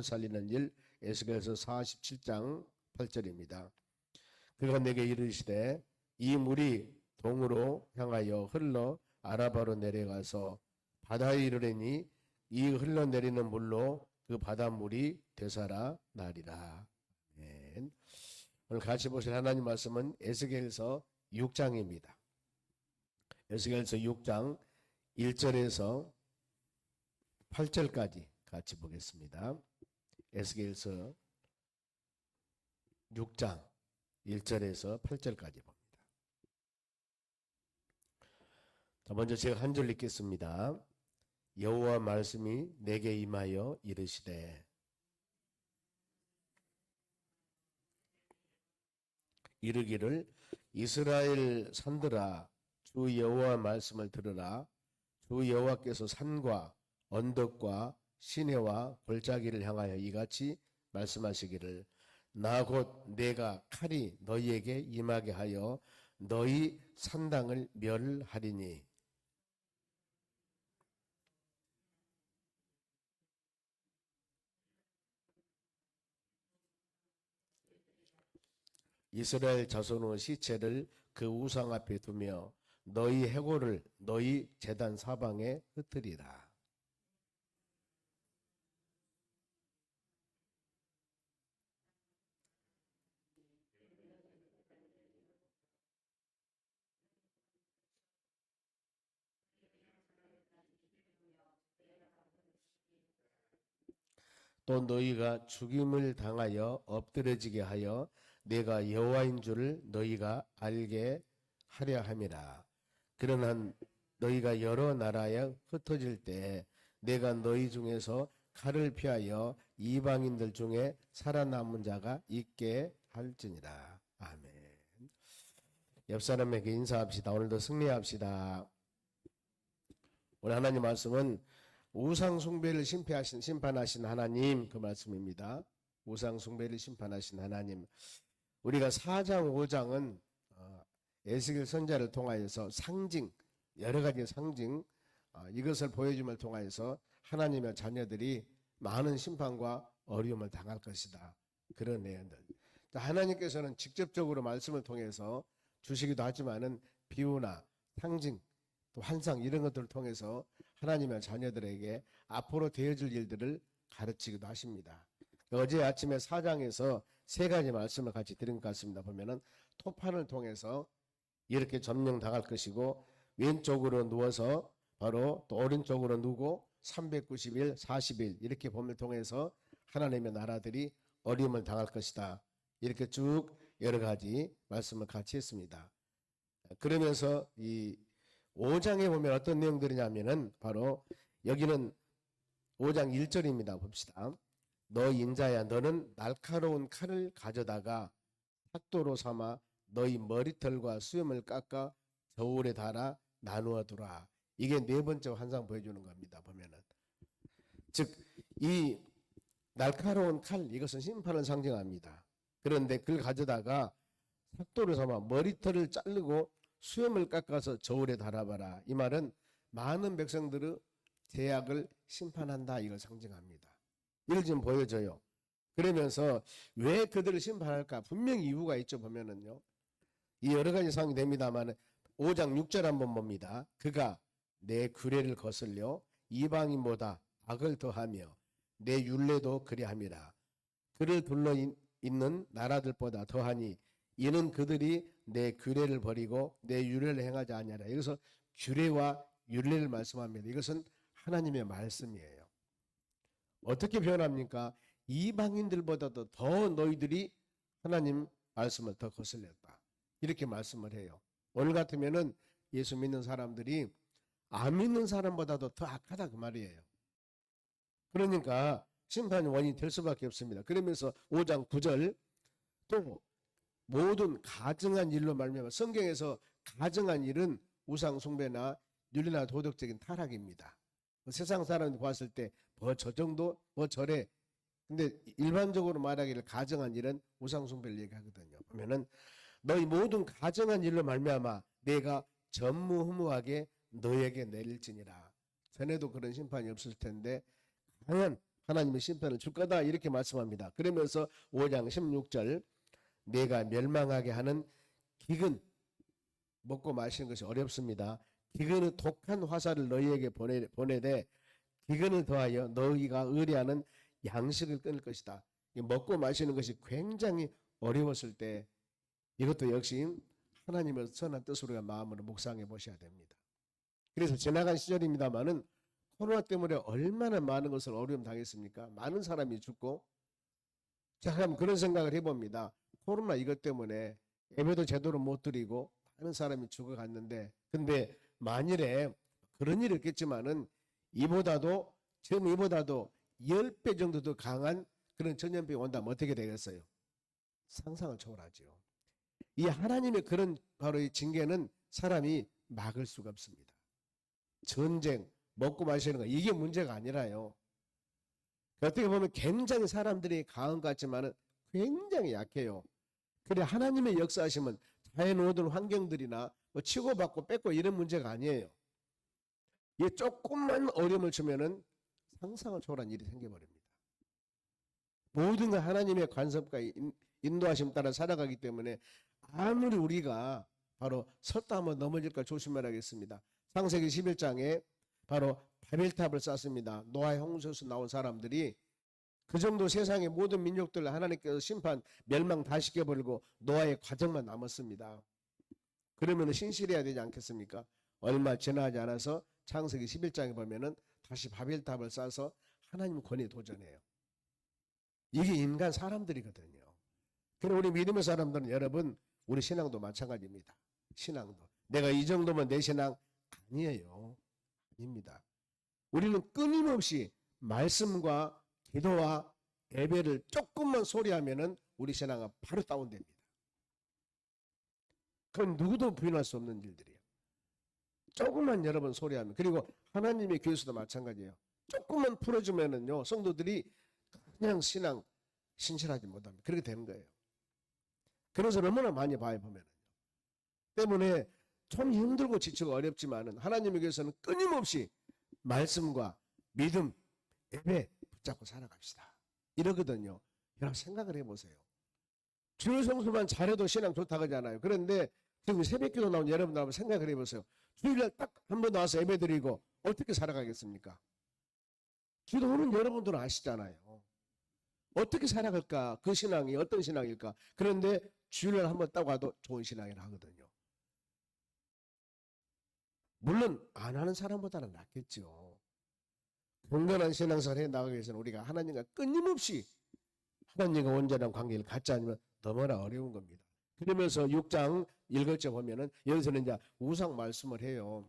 영혼을 살리는 일 에스겔서 47장 8절입니다. 그가 내게 이르시되 이 물이 동으로 향하여 흘러 아라바로 내려가서 바다에 이르려니 이 흘러내리는 물로 그 바닷물이 되살아 나리라. 아멘. 오늘 같이 보실 하나님 말씀은 에스겔서 6장입니다. 에스겔서 6장 1절에서 8절까지 같이 보겠습니다. 에스겔서 6장 1절에서 8절까지 봅니다. 자, 먼저 제가 한 절 읽겠습니다. 여호와 말씀이 내게 임하여 이르시되 이르기를 이스라엘 산들아 주 여호와 말씀을 들으라 주 여호와께서 산과 언덕과 시내와 골짜기를 향하여 이같이 말씀하시기를 나 곧 내가 칼이 너희에게 임하게 하여 너희 산당을 멸하리니 이스라엘 자손의 시체를 그 우상 앞에 두며 너희 해골을 너희 재단 사방에 흩으리라. 또 너희가 죽임을 당하여 엎드려지게 하여 내가 여호와인 줄을 너희가 알게 하려 함이라. 그러나 너희가 여러 나라에 흩어질 때 내가 너희 중에서 칼을 피하여 이방인들 중에 살아남은 자가 있게 할지니라. 아멘. 옆 사람에게 인사합시다. 오늘도 승리합시다. 오늘 하나님 말씀은 우상 숭배를 심판하신 심판하신 하나님 그 말씀입니다. 우상 숭배를 심판하신 하나님. 우리가 4장 5장은 어, 에스겔 선자를 통하여서 상징 여러 가지 상징 어, 이것을 보여줌을 통하여서 하나님의 자녀들이 많은 심판과 어려움을 당할 것이다. 그런 내용들. 하나님께서는 직접적으로 말씀을 통해서 주시기도 하지만은 비유나 상징 또 환상 이런 것들을 통해서 하나님의 자녀들에게 앞으로 되어질 일들을 가르치기도 하십니다. 어제 아침에 사장에서 세 가지 말씀을 같이 드린 것 같습니다. 보면은 토판을 통해서 이렇게 점령당할 것이고 왼쪽으로 누워서 바로 또 오른쪽으로 누고 390일, 40일 이렇게 봄을 통해서 하나님의 나라들이 어려움을 당할 것이다. 이렇게 쭉 여러 가지 말씀을 같이 했습니다. 그러면서 이 5장에 보면 어떤 내용들이냐면은 바로 여기는 5장 1절입니다. 봅시다. 너 인자야 너는 날카로운 칼을 가져다가 삭도로 삼아 너희 머리털과 수염을 깎아 저울에 달아 나누어 두라. 이게 네 번째 환상 보여주는 겁니다. 보면은 즉 이 날카로운 칼 이것은 심판을 상징합니다. 그런데 그걸 가져다가 삭도를 삼아 머리털을 자르고 수염을 깎아서 저울에 달아봐라. 이 말은 많은 백성들의 제약을 심판한다 이걸 상징합니다. 이걸 지금 보여줘요. 그러면서 왜 그들을 심판할까? 분명히 이유가 있죠. 보면은요. 이 여러 가지 상황이 됩니다만 5장 6절 한번 봅니다. 그가 내 규례를 거슬려 이방인보다 악을 더하며 내 율례도 그리함이라. 그를 둘러 있는 나라들보다 더하니 이는 그들이 내 규례를 버리고 내 율례를 행하지 아니하라. 여기서 규례와 율례를 말씀합니다. 이것은 하나님의 말씀이에요. 어떻게 표현합니까? 이방인들보다도 더 너희들이 하나님 말씀을 더 거슬렸다. 이렇게 말씀을 해요. 오늘 같으면은 예수 믿는 사람들이 안 믿는 사람보다도 더 악하다 그 말이에요. 그러니까 심판의 원인이 될 수밖에 없습니다. 그러면서 5장 9절 또 모든 가증한 일로 말미암아 성경에서 가증한 일은 우상 숭배나 윤리나 도덕적인 타락입니다. 세상 사람이 봤을 때 뭐 저 정도 뭐 저래 근데 일반적으로 말하기를 가정한 일은 우상 숭배를 얘기하거든요. 보면은 너희 모든 가정한 일로 말미암아 내가 전무후무하게 너에게 내릴지니라. 전에도 그런 심판이 없을 텐데 과연 하나님의 심판을 줄 거다 이렇게 말씀합니다. 그러면서 5장 16절 내가 멸망하게 하는 기근 먹고 마시는 것이 어렵습니다. 기근은 독한 화살을 너희에게 보내, 보내되 기근을 더하여 너희가 의뢰하는 양식을 끊을 것이다. 이 먹고 마시는 것이 굉장히 어려웠을 때 이것도 역시 하나님의 선한 뜻으로 마음으로 묵상해 보셔야 됩니다. 그래서 지나간 시절입니다만은 코로나 때문에 얼마나 많은 것을 어려움 당했습니까? 많은 사람이 죽고 자 그럼 그런 생각을 해봅니다. 코로나 이것 때문에 예배도 제대로 못 드리고 많은 사람이 죽어갔는데 근데 만일에 그런 일이 있겠지만은 이보다도 지금 이보다도 10배 정도 더 강한 그런 전염병이 온다면 어떻게 되겠어요? 상상을 초월하죠. 이 하나님의 그런 바로 이 징계는 사람이 막을 수가 없습니다. 전쟁, 먹고 마시는 거 이게 문제가 아니라요. 어떻게 보면 굉장히 사람들이 강한 것 같지만 은 굉장히 약해요. 그래 하나님의 역사하시면 자연 모든 환경들이나 뭐 치고받고 뺏고 이런 문제가 아니에요. 이 조금만 어려움을 주면은 상상을 초월한 일이 생겨버립니다. 모든 건 하나님의 관섭과 인- 인도하심 따라 살아가기 때문에 아무리 우리가 바로 설다 한번 넘어질까 조심해야겠습니다. 창세기 11장에 바로 바벨탑을 쌓습니다. 노아의 홍수에서 나온 사람들이 그 정도 세상의 모든 민족들을 하나님께서 심판 멸망 다 시켜버리고 노아의 과정만 남았습니다. 그러면 신실해야 되지 않겠습니까? 얼마 지나지 않아서 창세기 11장에 보면은 다시 바벨탑을 쌓아서 하나님 권위에 도전해요. 이게 인간 사람들이거든요. 그럼 우리 믿음의 사람들은 여러분 우리 신앙도 마찬가지입니다. 신앙도 내가 이 정도면 내 신앙 아니에요. 아닙니다. 우리는 끊임없이 말씀과 기도와 예배를 조금만 소리하면은 우리 신앙은 바로 다운됩니다. 그건 누구도 부인할 수 없는 일들이에요. 조금만 여러분 소리하면 그리고 하나님의 교회에서도 마찬가지예요. 조금만 풀어주면은요 성도들이 그냥 신앙 신실하지 못합니다. 그렇게 되는 거예요. 그래서 너무나 많이 봐요 보면은 때문에 좀 힘들고 지치고 어렵지만은 하나님의 교회에서는 끊임없이 말씀과 믿음, 예배 붙잡고 살아갑시다. 이러거든요. 여러분 생각을 해보세요. 주일 성수만 잘해도 신앙 좋다고 하잖아요. 그런데 지금 새벽기도 나온 여러분들 한번 생각을 해보세요. 주일날 딱 한 번 나와서 예배 드리고 어떻게 살아가겠습니까? 기도하는 여러분들은 아시잖아요. 어떻게 살아갈까? 그 신앙이 어떤 신앙일까? 그런데 주일날 한번딱 와도 좋은 신앙이라 하거든요. 물론 안 하는 사람보다는 낫겠죠. 건강한 신앙생활 해 나가기 위해서는 우리가 하나님과 끊임없이 하나님과 온전한 관계를 갖지 않으면 너무나 어려운 겁니다. 그러면서 6장 읽을 때 보면은 여기서는 이제 우상 말씀을 해요.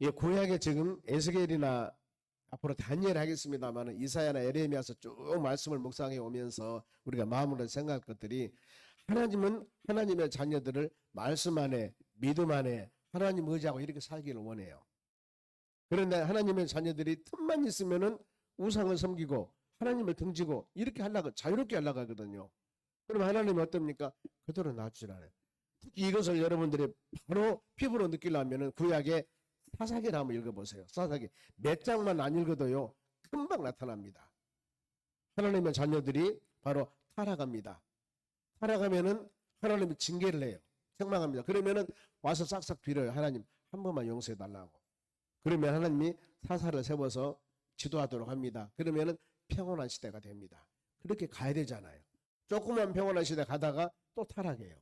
예, 구약에 지금 에스겔이나 앞으로 다니엘 하겠습니다만은 이사야나 에레미야서 쭉 말씀을 묵상해 오면서 우리가 마음으로 생각할 것들이 하나님은 하나님의 자녀들을 말씀 안에 믿음 안에 하나님 의지하고 이렇게 살기를 원해요. 그런데 하나님의 자녀들이 틈만 있으면은 우상을 섬기고 하나님을 등지고 이렇게 하려고 자유롭게 하려고 하거든요. 그럼 하나님은 어떻습니까? 그대로 놔주질 않아요. 특히 이것을 여러분들이 바로 피부로 느끼려면은 구약에 사사기를 한번 읽어보세요. 사사기 몇 장만 안 읽어도요 금방 나타납니다. 하나님의 자녀들이 바로 타락합니다. 타락하면은 하나님이 징계를 해요. 책망합니다. 그러면은 와서 싹싹 빌어요. 하나님 한 번만 용서해 달라고. 그러면 하나님이 사사를 세워서 지도하도록 합니다. 그러면은 평온한 시대가 됩니다. 그렇게 가야 되잖아요. 조금만 평온한 시대 가다가 또 타락해요.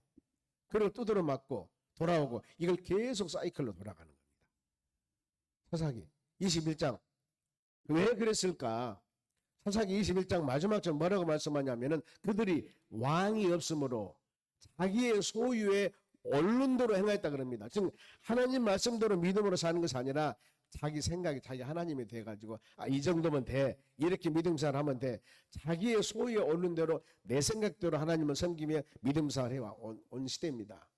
그리고 두드려 맞고 돌아오고 이걸 계속 사이클로 돌아가는 겁니다. 사사기 21장 왜 그랬을까? 사사기 21장 마지막 절 뭐라고 말씀하냐면은 그들이 왕이 없으므로 자기의 소유의 언론도로 행하였다 그럽니다. 즉 하나님 말씀대로 믿음으로 사는 것이 아니라 자기 생각이 자기 하나님이 돼가지고 아, 이 정도면 돼 이렇게 믿음생활 하면 돼 자기의 소유의 언론대로 내 생각대로 하나님을 섬기며 믿음생활 해온 온 시대입니다.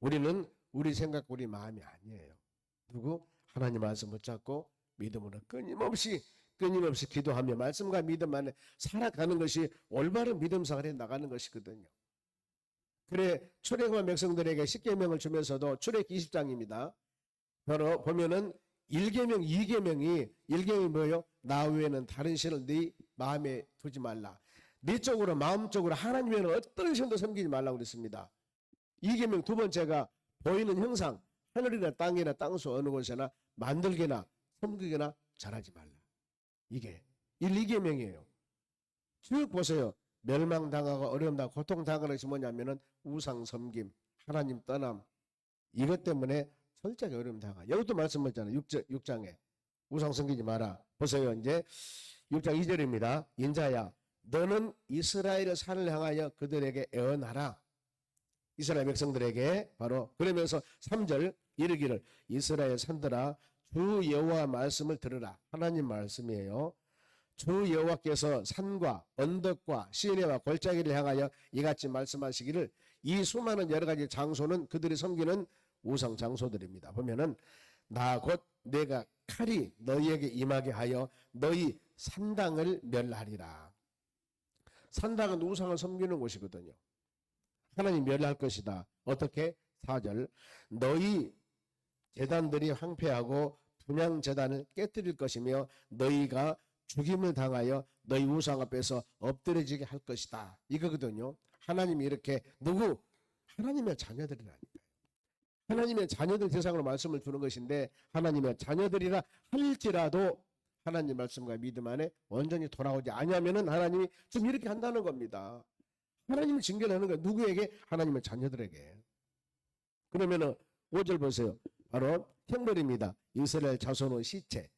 우리는 우리 생각 우리 마음이 아니에요. 누구 하나님 말씀 붙잡고 믿음으로 끊임없이 끊임없이 기도하며 말씀과 믿음 안에 살아가는 것이 올바른 믿음 생활에 나가는 것이거든요. 그래 출애굽한 백성들에게 십계명을 주면서도 출애굽 20장입니다. 바로 보면은 1계명, 2계명이 1계명이 뭐예요? 나 외에는 다른 신을 네 마음에 두지 말라. 네 쪽으로 마음적으로 하나님 외에는 어떤 신도 섬기지 말라고 그랬습니다. 이 계명 두 번째가 보이는 형상 하늘이나 땅이나 땅수 어느 곳에나 만들게나 섬기거나 잘하지 말라. 이게 1, 2계명이에요. 쭉 보세요. 멸망당하고 어려움당하고 고통당하는 것이 뭐냐면은 우상 섬김, 하나님 떠남 이것 때문에 철저하게 어려움 당하. 여기도 말씀하잖아요. 6장, 6장에 우상 섬기지 마라. 보세요. 이제 6장 2절입니다. 인자야 너는 이스라엘 산을 향하여 그들에게 애언하라. 이스라엘 백성들에게 바로 그러면서 3절 이르기를 이스라엘 산들아 주 여호와 말씀을 들으라. 하나님 말씀이에요. 주 여호와께서 산과 언덕과 시내와 골짜기를 향하여 이같이 말씀하시기를 이 수많은 여러 가지 장소는 그들이 섬기는 우상 장소들입니다. 보면은 나 곧 내가 칼이 너희에게 임하게 하여 너희 산당을 멸하리라. 산당은 우상을 섬기는 곳이거든요. 하나님 멸할 것이다. 어떻게? 4절 너희 재단들이 황폐하고 분양 재단을 깨뜨릴 것이며 너희가 죽임을 당하여 너희 우상 앞에서 엎드려지게 할 것이다. 이거거든요. 하나님이 이렇게 누구? 하나님의 자녀들이라니까요. 하나님의 자녀들 대상으로 말씀을 주는 것인데 하나님의 자녀들이라 할지라도 하나님 말씀과 믿음 안에 온전히 돌아오지 아니하면은 하나님이 좀 이렇게 한다는 겁니다. 하나님이 징계하는 거예요. 누구에게? 하나님의 자녀들에게. 그러면은 5절 보세요. 바로 형벌입니다. 이스라엘 자손의 시체.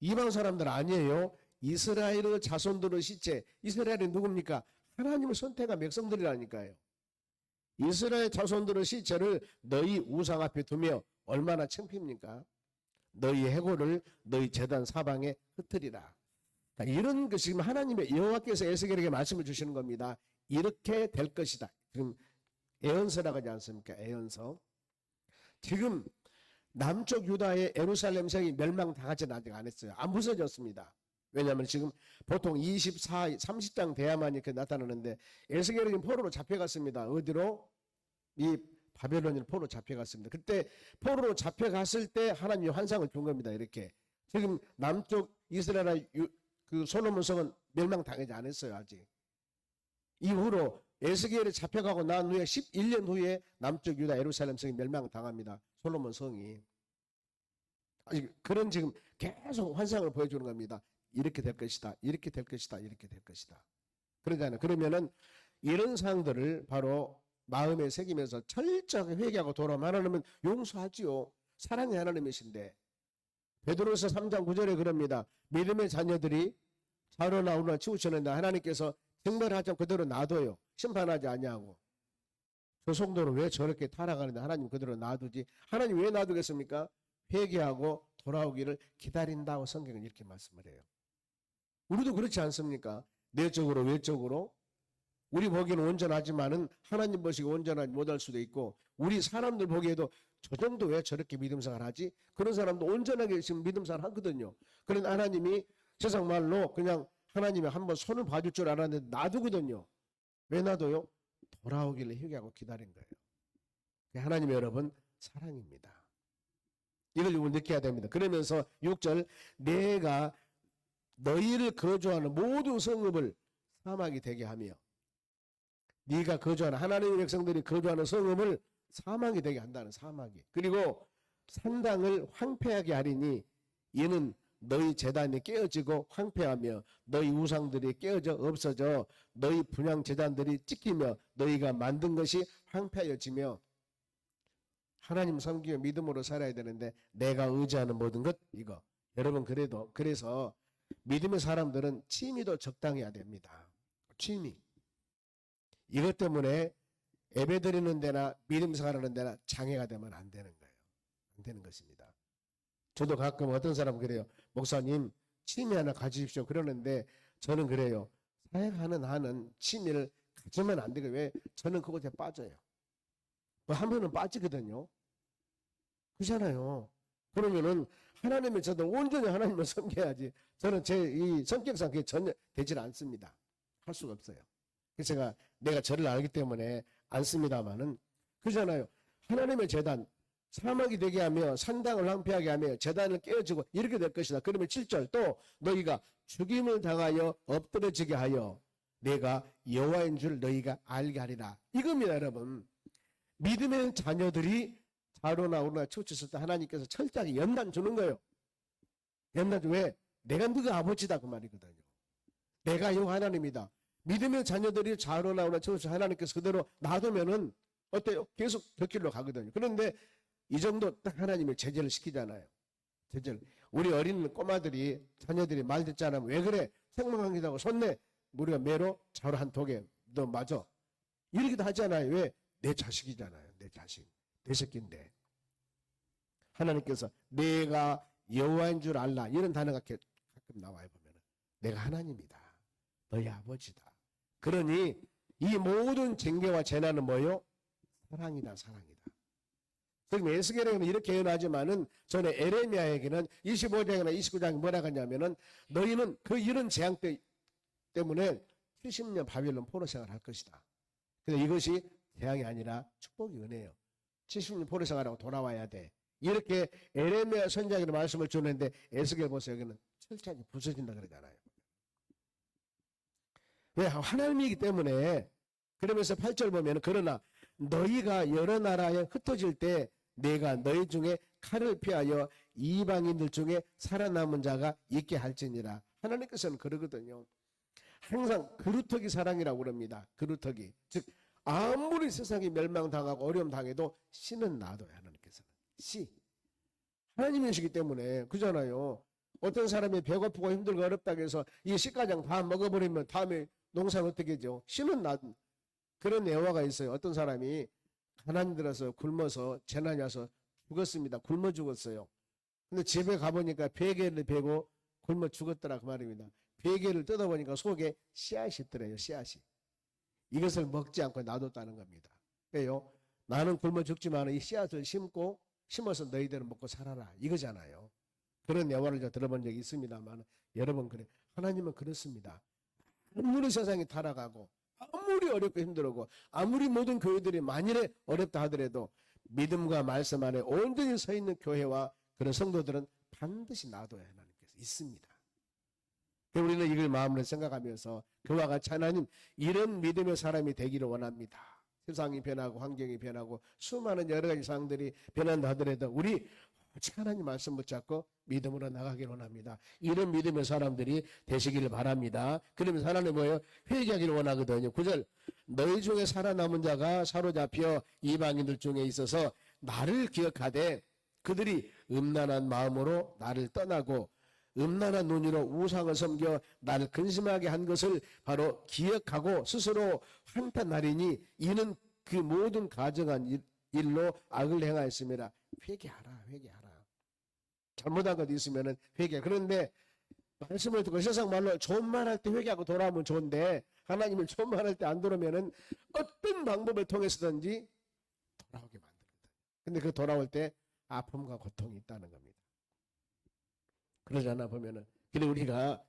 이방 사람들 아니에요. 이스라엘의 자손들의 시체. 이스라엘이 누굽니까? 하나님의 선택한 백성들이라니까요. 이스라엘 자손들의 시체를 너희 우상 앞에 두며 얼마나 창피입니까? 너희 해골을 너희 재단 사방에 흩으리라. 그러니까 이런 것이 지금 하나님의 여호와께서 에스겔에게 말씀을 주시는 겁니다. 이렇게 될 것이다. 지금 애언서라고 하지 않습니까? 애언서. 지금 남쪽 유다의 에루살렘 성이 멸망당하지는 아직 안 했어요. 안 부서졌습니다. 왜냐하면 지금 보통 24, 30장 돼야만 이렇게 나타나는데 에스겔이 지금 포로로 잡혀갔습니다. 어디로? 이 바벨론인 포로 잡혀갔습니다. 그때 포로로 잡혀갔을 때 하나님이 환상을 준 겁니다. 이렇게 지금 남쪽 이스라엘 유- 그 솔로몬 성은 멸망당하지 않았어요. 아직. 이후로 에스겔이 잡혀가고 난 후에 11년 후에 남쪽 유다 예루살렘 성이 멸망당합니다. 솔로몬 성이. 아니, 그런 지금 계속 환상을 보여주는 겁니다. 이렇게 될 것이다. 이렇게 될 것이다. 이렇게 될 것이다. 그러잖아요. 그러면은 이런 사항들을 바로 마음에 새기면서 철저하게 회개하고 돌아오면 하나님은 용서하지요. 사랑의 하나님이신데 베드로서 3장 9절에 그럽니다. 믿음의 자녀들이 자로 나오나 치우쳤는데 하나님께서 정말하지 않고 그대로 놔둬요. 심판하지 아니하고. 저 성도는 왜 저렇게 타락하는데 하나님 그대로 놔두지? 하나님 왜 놔두겠습니까? 회개하고 돌아오기를 기다린다고 성경은 이렇게 말씀을 해요. 우리도 그렇지 않습니까? 내적으로 외적으로 우리 보기에는 온전하지만은 하나님 보시기 온전하지 못할 수도 있고 우리 사람들 보기에도 저 정도 왜 저렇게 믿음 생활 하지? 그런 사람도 온전하게 지금 믿음 생활 하거든요. 그런데 하나님이 세상 말로 그냥 하나님이 한번 손을 봐줄 줄 알았는데 놔두거든요. 왜 놔둬요? 돌아오길래 회개하고 기다린 거예요. 그게 하나님의 여러분 사랑입니다. 이걸 우리 느껴야 됩니다. 그러면서 6절 내가 너희를 거주하는 모든 성읍을 사막이 되게 하며 네가 거주하는 하나님의 백성들이 거주하는 성읍을 사막이 되게 한다는 사막이. 그리고 산당을 황폐하게 하리니 이는 너희 재단이 깨어지고 황폐하며 너희 우상들이 깨어져 없어져 너희 분양 재단들이 찢기며 너희가 만든 것이 황폐해지며 하나님 섬기며 믿음으로 살아야 되는데 내가 의지하는 모든 것 이거. 여러분 그래도 그래서 믿음의 사람들은 취미도 적당해야 됩니다. 취미 이것 때문에 예배 드리는 데나 믿음 생활하는 데나 장애가 되면 안 되는 거예요. 안 되는 것입니다. 저도 가끔 어떤 사람은 그래요. 목사님 취미 하나 가지십시오. 그러는데 저는 그래요. 사역하는 한은 취미를 가지면 안 되고 왜 저는 그것에 빠져요. 뭐 하면은 빠지거든요. 그렇잖아요. 그러면은 하나님을 저도 온전히 하나님을 섬겨야지. 저는 제 이 성격상 그게 전혀 되질 않습니다. 할 수가 없어요. 그래서 제가 내가 저를 알기 때문에 안 씁니다만은 그러잖아요. 하나님의 재단 사막이 되게 하며 산당을 황폐하게 하며 재단을 깨어지고 이렇게 될 것이다. 그러면 7절 또 너희가 죽임을 당하여 엎드러지게 하여 내가 여호와인 줄 너희가 알게 하리라. 이겁니다, 여러분. 믿음의 자녀들이 자로나 오르나 치우쳤을 때 하나님께서 철저하게 연단 주는 거예요. 연단 주 왜? 내가 너가 아버지다 그 말이거든요. 내가 여호와 하나님이다. 믿음의 자녀들이 자로나 오르나 치우쳐 하나님께서 그대로 놔두면은 어때요? 계속 그 길로 가거든요. 그런데 이 정도 딱 하나님이 제재를 시키잖아요. 제재를. 우리 어린 꼬마들이 자녀들이 말 듣지 않으면 왜 그래? 생명강기다고 손내 우리가 매로 자로 한 독에 너 맞아. 이러기도 하잖아요. 왜? 내 자식이잖아요. 내 자식. 내 새끼인데. 하나님께서 내가 여호와인 줄 알라. 이런 단어가 게- 가끔 나와요 보면 내가 하나님이다. 너희 아버지다. 그러니 이 모든 징계와 재난은 뭐요? 사랑이다, 사랑이다. 지금 에스겔에게는 이렇게 예언하지만은 전에 에레미야에게는 25장이나 29장이 뭐라 하냐면은 너희는 그 이런 재앙 때, 때문에 70년 바빌론 포로 생활을 할 것이다. 근데 이것이 재앙이 아니라 축복이 은혜예요. 70년 포로 생활하고 돌아와야 돼. 이렇게 에레미야 선장의 말씀을 주는데 에스겔 보세요. 여기는 철저하게 부서진다 그러잖아요. 왜 하나님이기 때문에 그러면서 8절 보면 그러나 너희가 여러 나라에 흩어질 때 내가 너희 중에 칼을 피하여 이방인들 중에 살아남은 자가 있게 할지니라. 하나님께서는 그러거든요. 항상 그루터기 사랑이라고 그럽니다. 그루터기. 즉 아무리 세상이 멸망당하고 어려움 당해도 씨는 놔둬요. 하나님 께서는. 씨. 하나님이시기 때문에 그잖아요. 어떤 사람이 배고프고 힘들고 어렵다고 해서 이 씨가장 다 먹어버리면 다음에 농사는 어떻게 하죠? 씨는 놔 그런 애화가 있어요. 어떤 사람이 가난이 들어서 굶어서 재난이 와서 죽었습니다. 굶어 죽었어요. 근데 집에 가보니까 베개를 베고 굶어 죽었더라 그 말입니다. 베개를 뜯어보니까 속에 씨앗이 있더래요. 씨앗이. 이것을 먹지 않고 놔뒀다는 겁니다. 왜요? 나는 굶어 죽지만 이 씨앗을 심고 심어서 너희들은 먹고 살아라. 이거잖아요. 그런 예화를 제가 들어본 적이 있습니다만 여러분 그래 하나님은 그렇습니다. 아무리 세상이 타락하고 아무리 어렵고 힘들고 아무리 모든 교회들이 만일에 어렵다 하더라도 믿음과 말씀 안에 온전히 서 있는 교회와 그런 성도들은 반드시 놔둬야 하나님께서 있습니다. 우리는 이걸 마음으로 생각하면서 그와 같이 하나님 이런 믿음의 사람이 되기를 원합니다. 세상이 변하고 환경이 변하고 수많은 여러 가지 상황들이 변한다 하더라도 우리 오직 하나님 말씀 붙잡고 믿음으로 나가기를 원합니다. 이런 믿음의 사람들이 되시기를 바랍니다. 그러면서 하나님 뭐예요? 회개하기를 원하거든요. 9절 너희 중에 살아남은 자가 사로잡혀 이방인들 중에 있어서 나를 기억하되 그들이 음란한 마음으로 나를 떠나고 음란한 눈으로 우상을 섬겨 나를 근심하게 한 것을 바로 기억하고 스스로 한탄하리니 이는 그 모든 가정한 일- 일로 악을 행하였습니다. 회개하라, 회개하라. 잘못한 것 있으면은 회개. 그런데 말씀을 듣고 세상 말로 좋은 말 할 때 회개하고 돌아오면 좋은데 하나님을 좋은 말 할 때 안 돌아오면은 어떤 방법을 통해서든지 돌아오게 만듭니다. 근데 그 돌아올 때 아픔과 고통이 있다는 겁니다. 그러지 않아 보면은 근데 우리가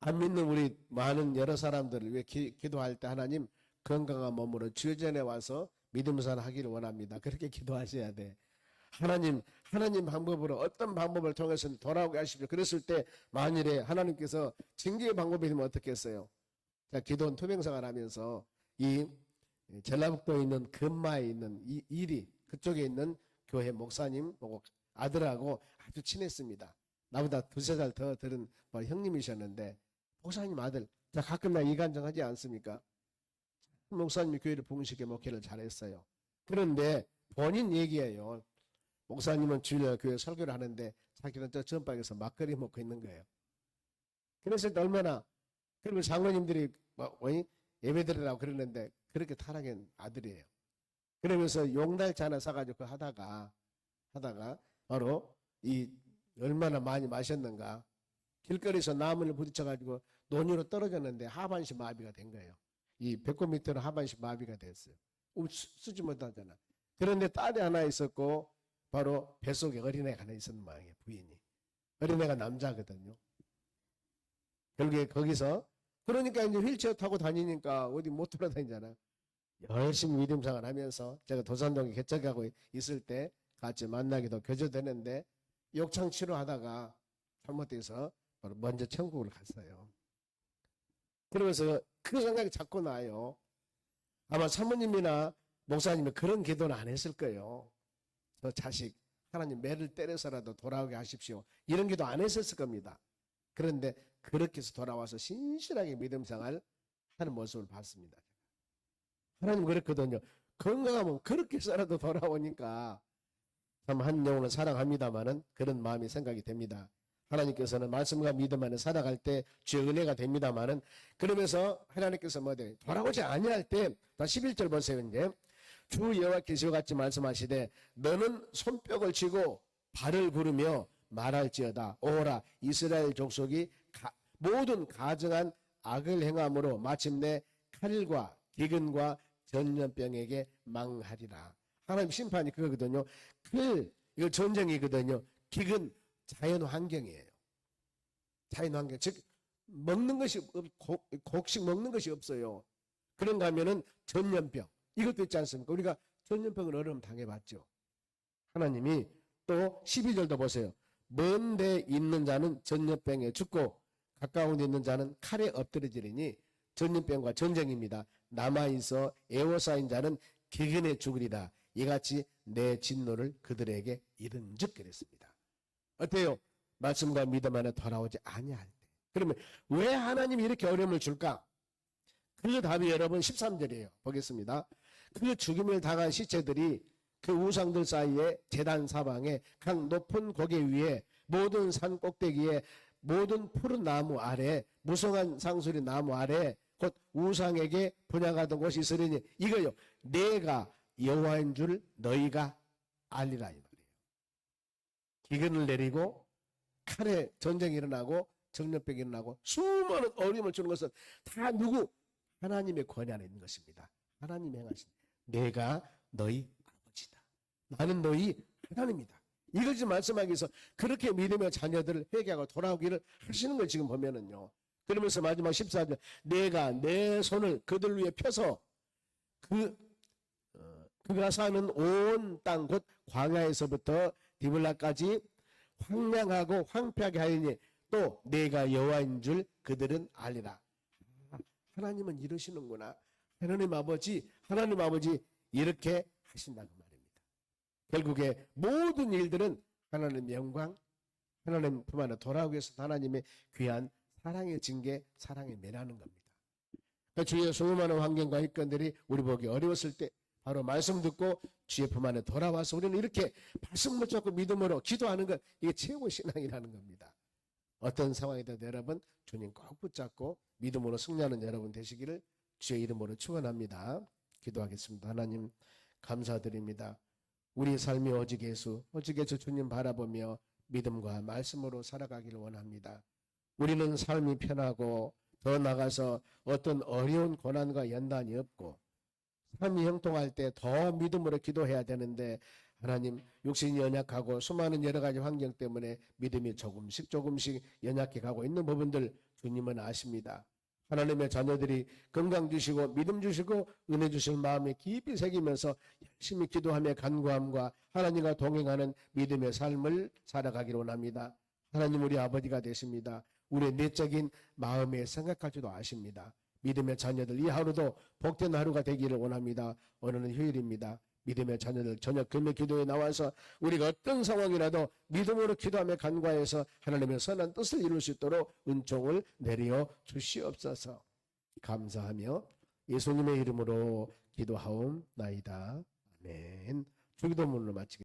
안 믿는 우리 많은 여러 사람들을 위해 기, 기도할 때 하나님 건강한 몸으로 주여 전에 와서 믿음 살 하기를 원합니다. 그렇게 기도하셔야 돼. 하나님 하나님 방법으로 어떤 방법을 통해서 돌아오게 하십시오. 그랬을 때 만일에 하나님께서 징계의 방법이 되면 어떻겠어요? 자, 기도원 투명생활 하면서 이 전라북도에 있는 금마에 있는 이 일이 그쪽에 있는 교회 목사님 보고 아들하고 아주 친했습니다. 나보다 두세 살 더 들은 뭐 형님이셨는데 목사님 아들 자 가끔 나 이간정하지 않습니까? 목사님이 교회를 부흥시켜 목회를 잘했어요. 그런데 본인 얘기예요. 목사님은 주일 교회 설교를 하는데 자기는 저 전방에서 막걸리 먹고 있는 거예요. 때 얼마나 그러면 장로님들이 뭐? 예배드리라고 그러는데 그렇게 타락한 아들이에요. 그러면서 용달차 하나 사가지고 하다가 하다가 바로 이 얼마나 많이 마셨는가 길거리에서 나무를 부딪혀가지고 논으로 떨어졌는데 하반신 마비가 된 거예요. 이 배꼽 밑으로 하반신 마비가 됐어요. 쓰지 못하잖아. 그런데 딸이 하나 있었고 바로 뱃속에 어린애가 하나 있었는 모양이에요. 부인이. 어린애가 남자거든요. 결국에 거기서 그러니까 이제 휠체어 타고 다니니까 어디 못 돌아다니잖아. 열심히 생활 하면서 제가 도산동에 개척하고 있을 때 같이 만나기도 교제되는데 욕창치료 하다가 잘못돼서 바로 먼저 천국을 갔어요. 그러면서 그 생각이 자꾸 나요. 아마 사모님이나 목사님이 그런 기도는 안 했을 거예요. 저 자식 하나님 매를 때려서라도 돌아오게 하십시오. 이런 기도 안 했었을 겁니다. 그런데 그렇게 해서 돌아와서 신실하게 믿음 생활 하는 모습을 봤습니다. 하나님 그랬거든요. 건강하면 그렇게 살아도 돌아오니까 참 한 영혼을 사랑합니다마는 그런 마음이 생각이 됩니다. 하나님께서는 말씀과 믿음 안에 살아갈 때 주의 은혜가 됩니다마는 그러면서 하나님께서 뭐 돼? 돌아오지 아니할 때, 다 11절 보세요, 이제. 주 여호와께서 같이 말씀하시되 너는 손뼉을 치고 발을 구르며 말할지어다 오라 이스라엘 족속이 가- 모든 가증한 악을 행함으로 마침내 칼과 기근과 전염병에게 망하리라 하나님 심판이 그거거든요 칼 이거 전쟁이거든요 기근 자연 환경이에요 자연 환경 즉 먹는 것이 없, 곡, 곡식 먹는 것이 없어요 그런가 하면은 전염병 이것도 있지 않습니까? 우리가 전염병을 어려움 당해봤죠. 하나님이 또 12절도 보세요. 먼데 있는 자는 전염병에 죽고 가까운 데 있는 자는 칼에 엎드려지리니 전염병과 전쟁입니다. 남아있어 애워싸인 자는 기근에 죽으리다. 이같이 내 진노를 그들에게 이른즉 그랬습니다. 어때요? 말씀과 믿음 안에 돌아오지 아니할 때. 그러면 왜 하나님이 이렇게 어려움을 줄까? 그 답이 여러분 13절이에요. 보겠습니다. 그 죽임을 당한 시체들이 그 우상들 사이에 재단 사방에 각 높은 고개 위에 모든 산 꼭대기에 모든 푸른 나무 아래 무성한 상수리 나무 아래 곧 우상에게 분양하던 곳이 있으리니 이거요. 내가 여호와인 줄 너희가 알리라 이 말이에요. 기근을 내리고 칼에 전쟁이 일어나고 정년병이 일어나고 수많은 어려움을 주는 것은 다 누구 하나님의 권위 안에 있는 것입니다. 하나님이 행하신 내가 너희 아버지다. 나는 너희 하나님이다. 지금 말씀하기 위해서 그렇게 믿음의 자녀들을 회개하고 돌아오기를 하시는 걸 지금 보면은요. 그러면서 마지막 14절 내가 내 손을 그들 위에 펴서 그 어, 그가 사는 온 땅 곧 광야에서부터 디블라까지 황량하고 황폐하게 하리니 또 내가 여호와인 줄 그들은 알리라. 아, 하나님은 이러시는구나. 하나님 아버지, 하나님 아버지 이렇게 하신다는 말입니다. 결국에 모든 일들은 하나님의 영광, 하나님 품 안에 돌아오기 위해서 하나님의 귀한 사랑의 징계, 사랑의 매라는 겁니다. 그러니까 주의 수많은 환경과 일건들이 우리 보기 어려웠을 때 바로 말씀 듣고 주의 품 안에 돌아와서 우리는 이렇게 말씀 붙잡고 믿음으로 기도하는 것 이게 최고 신앙이라는 겁니다. 어떤 상황이든 여러분 주님 꼭 붙잡고 믿음으로 승리하는 여러분 되시기를 주의 이름으로 축원합니다. 기도하겠습니다. 하나님 감사드립니다. 우리 삶이 오직 예수, 오직 예수 주님 바라보며 믿음과 말씀으로 살아가기를 원합니다. 우리는 삶이 편하고 더 나가서 어떤 어려운 고난과 연단이 없고 삶이 형통할 때 더 믿음으로 기도해야 되는데 하나님 육신이 연약하고 수많은 여러 가지 환경 때문에 믿음이 조금씩 조금씩 연약해 가고 있는 부분들 주님은 아십니다. 하나님의 자녀들이 건강 주시고 믿음 주시고 은혜 주실 마음에 깊이 새기면서 열심히 기도하며 간구함과 하나님과 동행하는 믿음의 삶을 살아가기를 원합니다. 하나님 우리 아버지가 되십니다. 우리의 내적인 마음에 생각할 줄도 아십니다. 믿음의 자녀들 이 하루도 복된 하루가 되기를 원합니다. 오늘은 휴일입니다. 믿음의 자녀들 저녁 금요 기도에 나와서 우리가 어떤 상황이라도 믿음으로 기도하며 간과해서 하나님의 선한 뜻을 이룰 수 있도록 은총을 내려 주시옵소서. 감사하며 예수님의 이름으로 기도하옵나이다. 아멘. 주기도문으로 마치겠습니다.